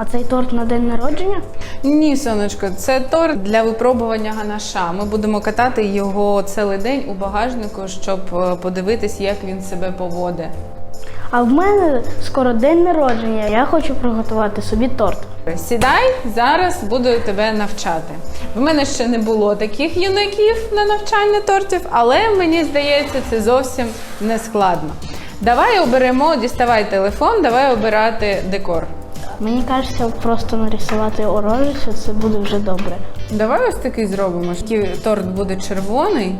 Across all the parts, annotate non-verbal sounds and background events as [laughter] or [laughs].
А цей торт на день народження? Ні, сонечко, це торт для випробування ганаша. Ми будемо катати його цілий день у багажнику, щоб е, подивитись, як він себе поводить. А в мене скоро день народження. Я хочу приготувати собі торт. Сідай, зараз буду тебе навчати. В мене ще не було таких юнаків на навчання тортів, але мені здається, це зовсім не складно. Давай оберемо, діставай телефон, давай обирати декор. Мені кажеться, просто нарисувати орожицю це буде вже добре. Давай ось такий зробимо. Торт буде червоний,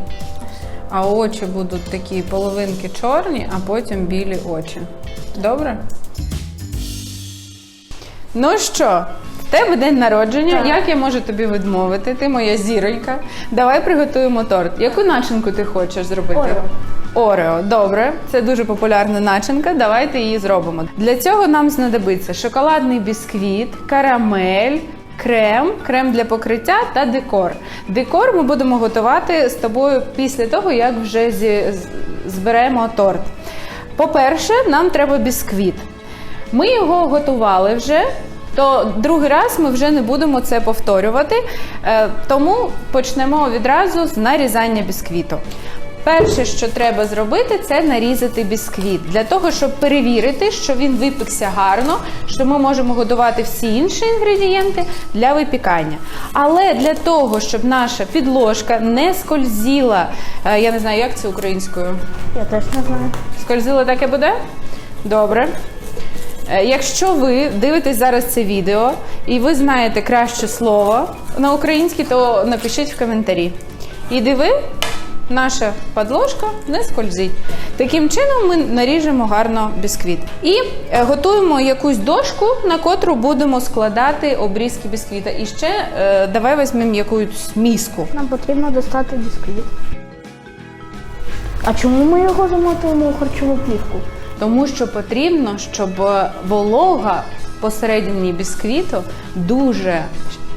а очі будуть такі половинки чорні, а потім білі очі. Добре? Ну що, в тебе день народження. Так. Як я можу тобі відмовити? Ти моя зіронька. Давай приготуємо торт. Яку начинку ти хочеш зробити? Орео. Орео, добре, це дуже популярна начинка. Давайте її зробимо. Для цього нам знадобиться шоколадний бісквіт, карамель. Крем, крем для покриття та декор. Декор ми будемо готувати з тобою після того, як вже зі- зберемо торт. По-перше, нам треба бісквіт. Ми його готували вже, то другий раз ми вже не будемо це повторювати. Е, Тому почнемо відразу з нарізання бісквіту. Перше, що треба зробити, це нарізати бісквіт для того, щоб перевірити, що він випікся гарно, що ми можемо готувати всі інші інгредієнти для випікання. Але для того, щоб наша підложка не скользіла, е, я не знаю, як це українською. Я теж не знаю. Скользило таке буде? Добре. Е, Якщо ви дивитесь зараз це відео і ви знаєте краще слово на українській, то напишіть в коментарі. І диви, наша подложка не скользить. Таким чином ми наріжемо гарно бісквіт. І е, готуємо якусь дошку, на котру будемо складати обрізки бісквіта. І ще е, давай візьмемо якусь міску. Нам потрібно достати бісквіт. А чому ми його замотуємо у харчову плівку? Тому що потрібно, щоб е, волога посередині бісквіту дуже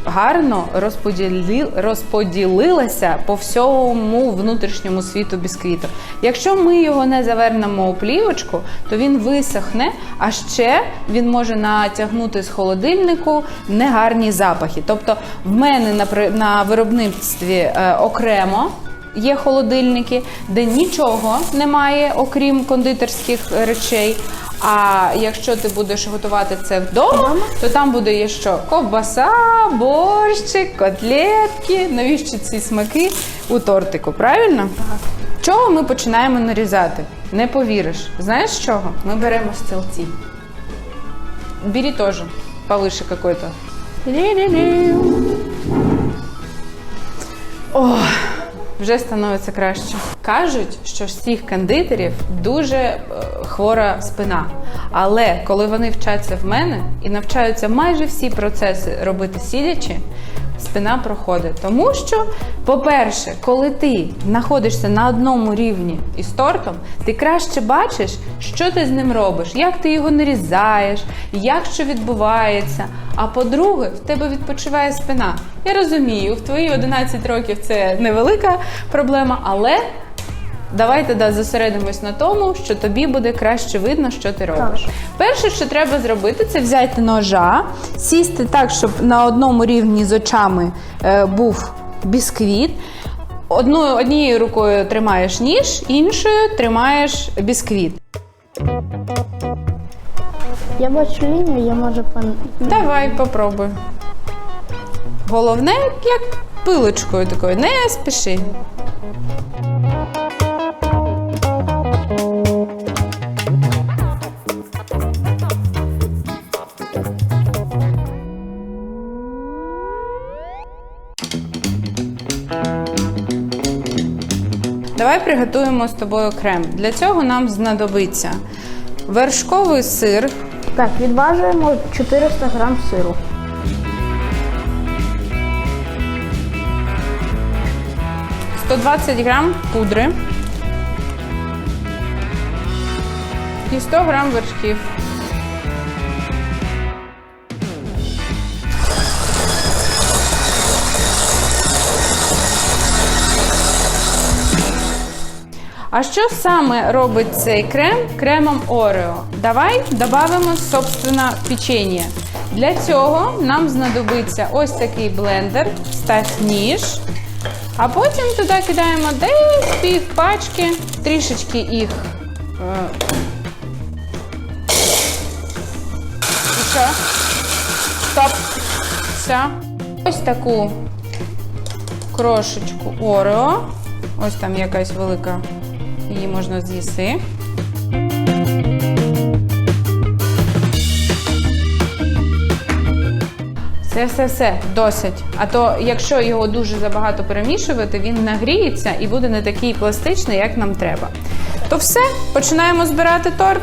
гарно розподілі... розподілилася по всьому внутрішньому світу бісквіту. Якщо ми його не завернемо у плівочку, то він висохне, а ще він може натягнути з холодильнику негарні запахи. Тобто, в мене на, на виробництві е, окремо Є холодильники, де нічого немає, окрім кондитерських речей. А якщо ти будеш готувати це вдома, то там буде є що? Ковбаса, борщик, котлетки. Навіщо ці смаки у тортику? Правильно? Чого ми починаємо нарізати? Не повіриш. Знаєш з чого? Ми беремо стілці. Бери теж повыше какой-то. Ох, вже становиться краще. Кажуть, що всіх кондитерів дуже е, хвора спина. Але коли вони вчаться в мене і навчаються майже всі процеси робити сидячи, спина проходить. Тому що, по-перше, коли ти знаходишся на одному рівні із тортом, ти краще бачиш, що ти з ним робиш, як ти його нарізаєш, як що відбувається. А по-друге, в тебе відпочиває спина. Я розумію, в твої 11 років це невелика проблема, але давайте да, зосередимось на тому, що тобі буде краще видно, що ти робиш. Перше, що треба зробити, це взяти ножа, сісти так, щоб на одному рівні з очами е, був бісквіт. Одну, однією рукою тримаєш ніж, іншою тримаєш бісквіт. Я бачу лінію, я можу пан. Давай, попробуй. Головне, як пилочкою такою, не спіши. Давай приготуємо з тобою крем. Для цього нам знадобиться вершковий сир, Так, відважуємо 400 грам сиру. – 120 грам пудри і 100 грам вершків. А що саме робить цей крем кремом Орео? Давай додамо, собственно, печення. Для цього нам знадобиться ось такий блендер, став ніж. А потім туди кидаємо десь пів пачки, трішечки їх. е, І що? Стоп. Все. Ось таку крошечку Орео. Ось там якась велика, її можна з'їсти. Це все, все, досить. А то, якщо його дуже забагато перемішувати, він нагріється і буде не такий пластичний, як нам треба. То все, починаємо збирати торт.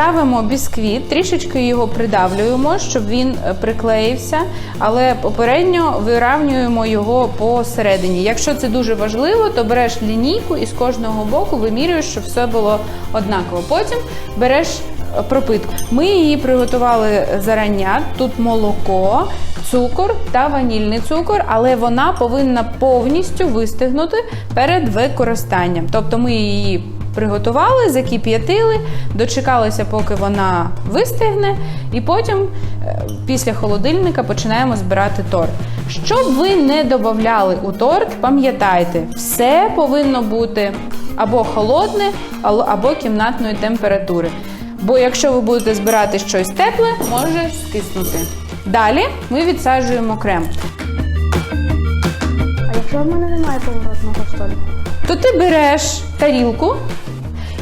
Ставимо бісквіт, трішечки його придавлюємо, щоб він е, приклеївся, але попередньо виравнюємо його посередині. Якщо це дуже важливо, то береш лінійку і з кожного боку вимірюєш, щоб все було однаково. Потім береш е, пропитку. Ми її приготували зарання. Тут молоко, цукор та ванільний цукор, але вона повинна повністю вистигнути перед використанням. Тобто ми її приготували, закип'ятили, дочекалися, поки вона вистигне, і потім е, після холодильника починаємо збирати торт. Щоб ви не додавали у торт, пам'ятайте, все повинно бути або холодне, або кімнатної температури. Бо якщо ви будете збирати щось тепле, може скиснути. Далі ми відсаджуємо крем. А якщо в мене немає поворотного століка? То ти береш тарілку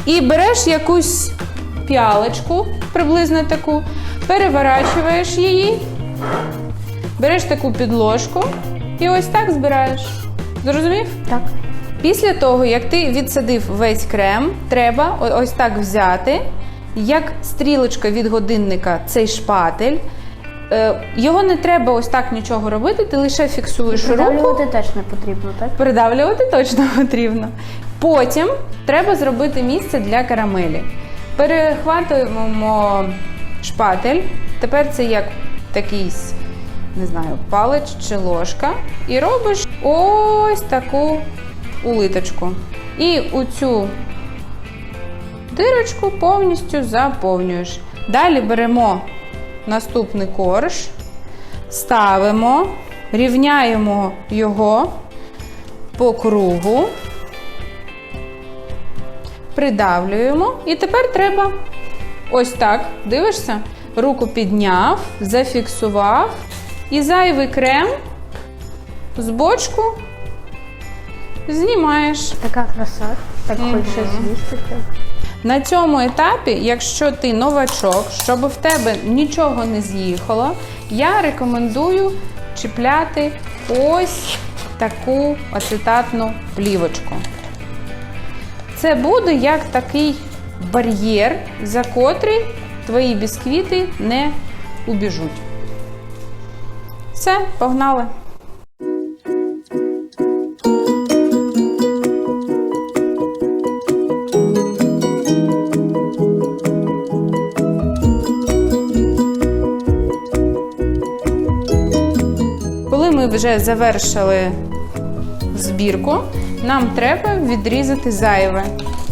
і береш якусь піалочку, приблизно таку, переворачуєш її, береш таку підложку і ось так збираєш. Зрозумів? Так. Після того, як ти відсадив весь крем, треба ось так взяти, як стрілочка від годинника, цей шпатель. Е, Його не треба ось так нічого робити, ти лише фіксуєш руку. Придавлювати теж не потрібно, так? Придавлювати точно [laughs] потрібно. Потім треба зробити місце для карамелі. Перехватуємо шпатель. Тепер це як такий, не знаю, палець чи ложка. І робиш ось таку улиточку. І у цю дирочку повністю заповнюєш. Далі беремо наступний корж, ставимо, рівняємо його по кругу, придавлюємо. І тепер треба ось так. Дивишся? Руку підняв, зафіксував. І зайвий крем з бочку знімаєш. Така краса. Так Мгм. хочеться з'їсти. На цьому етапі, якщо ти новачок, щоб в тебе нічого не з'їхало, я рекомендую чіпляти ось таку ацетатну плівочку. Це буде як такий бар'єр, за котрий твої бісквіти не убіжуть. Все, погнали! Вже завершили збірку, нам треба відрізати зайве.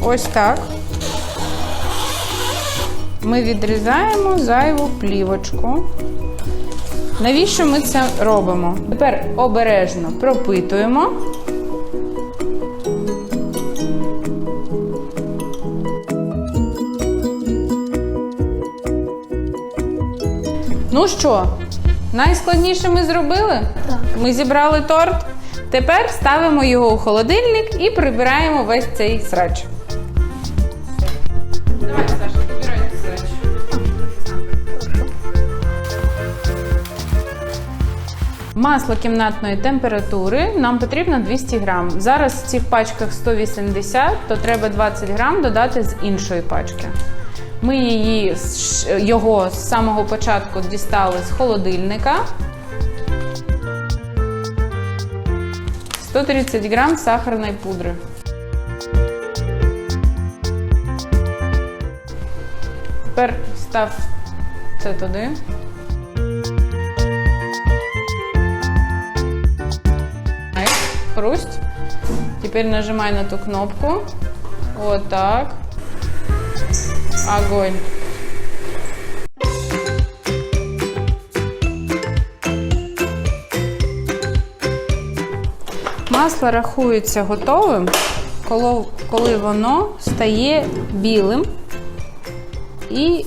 Ось так. Ми відрізаємо зайву плівочку. Навіщо ми це робимо? Тепер обережно пропитуємо. Ну що, найскладніше ми зробили? Так. Ми зібрали торт. Тепер ставимо його у холодильник і прибираємо весь цей срач. Давай, Саша, прибирай срач. Масло кімнатної температури нам потрібно 200 грам. Зараз в цих пачках 180, то треба 20 грам додати з іншої пачки. Ми її, його з самого початку дістали з холодильника. 130 грам сахарної пудри. Тепер став це туди. Хрусть. Теперь нажимай на ту кнопку. Вот так. Огонь. Масло рахується готовим, коли воно стає білим і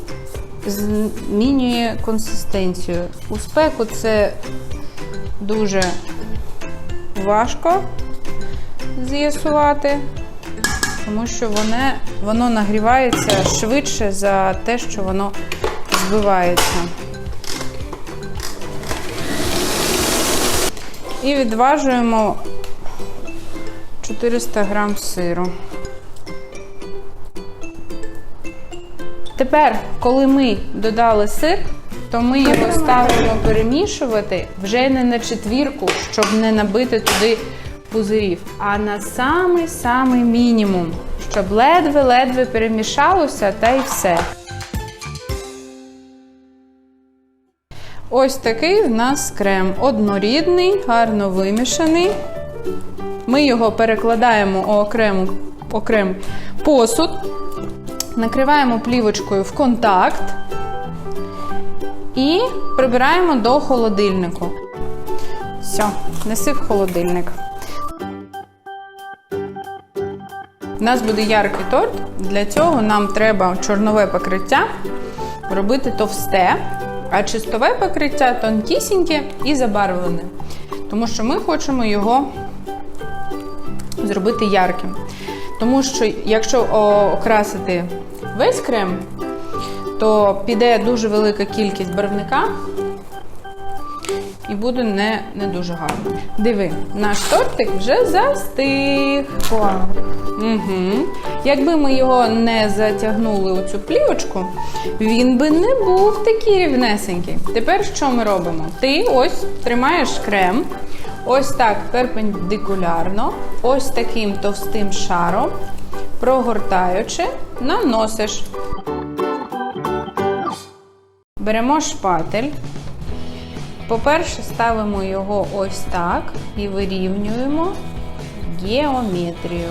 змінює консистенцію. У спеку це дуже важко з'ясувати тому що воно, воно нагрівається швидше за те, що воно збивається. І відважуємо 400 грам сиру. Тепер, коли ми додали сир, то ми його ставимо перемішувати вже не на четвірку, щоб не набити туди пузирів, а на самий-самий мінімум, щоб ледве-ледве перемішалося та й все. Ось такий в нас крем. Однорідний, гарно вимішаний. Ми його перекладаємо у окрему, окремий посуд, накриваємо плівочкою в контакт і прибираємо до холодильнику. Все, неси в холодильник. У нас буде яркий торт. Для цього нам треба чорнове покриття робити товсте, а чистове покриття тонкісіньке і забарвлене. Тому що ми хочемо його зробити ярким. Тому що, якщо окрасити весь крем, то піде дуже велика кількість барвника і буде не, не дуже гарно. Диви, наш тортик вже застиг. Угу. Якби ми його не затягнули у цю плівочку, він би не був такий рівнесенький. Тепер що ми робимо? Ти ось тримаєш крем, ось так перпендикулярно, ось таким товстим шаром, прогортаючи, наносиш. Беремо шпатель. По-перше, ставимо його ось так і вирівнюємо геометрію.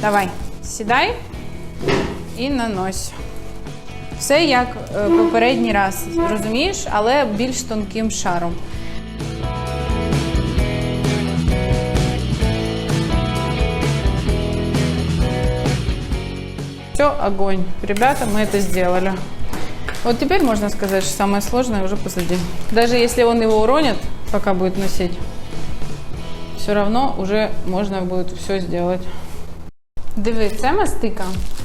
Давай, сідай і нанось. Все як е, попередній раз, розумієш, але більш тонким шаром. Все, огонь. Ребята, мы это сделали. Вот теперь можно сказать, что самое сложное уже позади. Даже если он его уронит, пока будет носить, все равно уже можно будет все сделать. Диви, це мастика.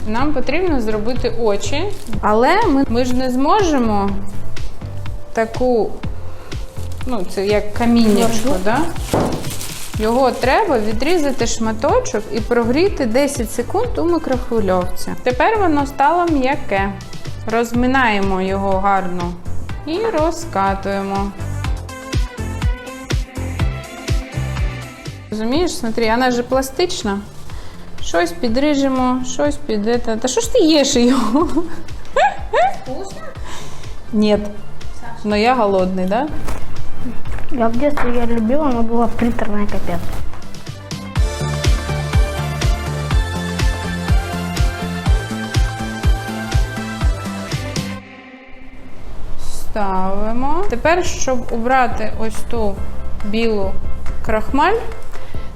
Нам потрібно зробити очі, але ми, ми ж не зможемо таку, ну, це як каміннячко, да? Його треба відрізати шматочок і прогріти 10 секунд у мікрохвильовці. Тепер воно стало м'яке. Розминаємо його гарно і розкатуємо. Розумієш, смотри, вона ж пластична. Щось підріжемо, щось під это. Та що ж ти їш його? Вкусно? Ні. Но я голодний, да? Я в детстве я любила, но было приторное капец. Ставимо. Тепер, щоб убрати ось ту білу крахмаль,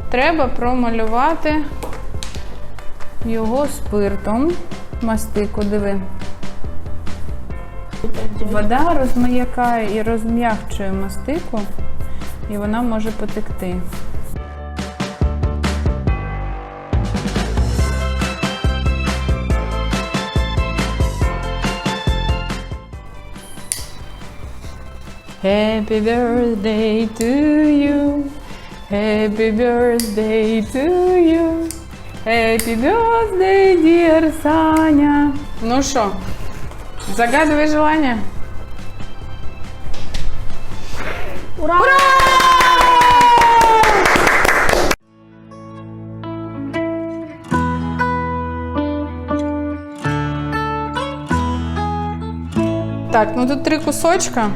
треба промалювати його спиртом. Мастику, диви. Вода розмаякає і розм'якчує мастику, і вона може потекти. Happy birthday to you. Happy birthday to you. Happy birthday, dear Саня. Ну що, загадывай желание. Ура! Так, ну тут три кусочка.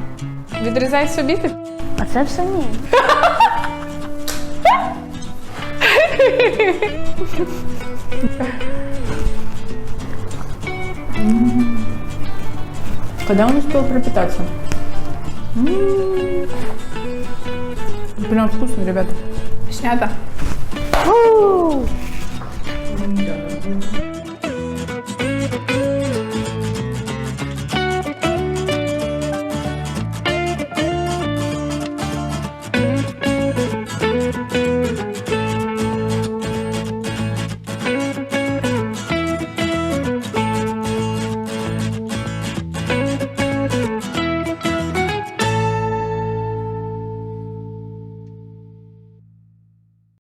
Відрізай собі. ти. А це все ні. Когда он успел пропитаться? Прям вкусно, ребята. Снято.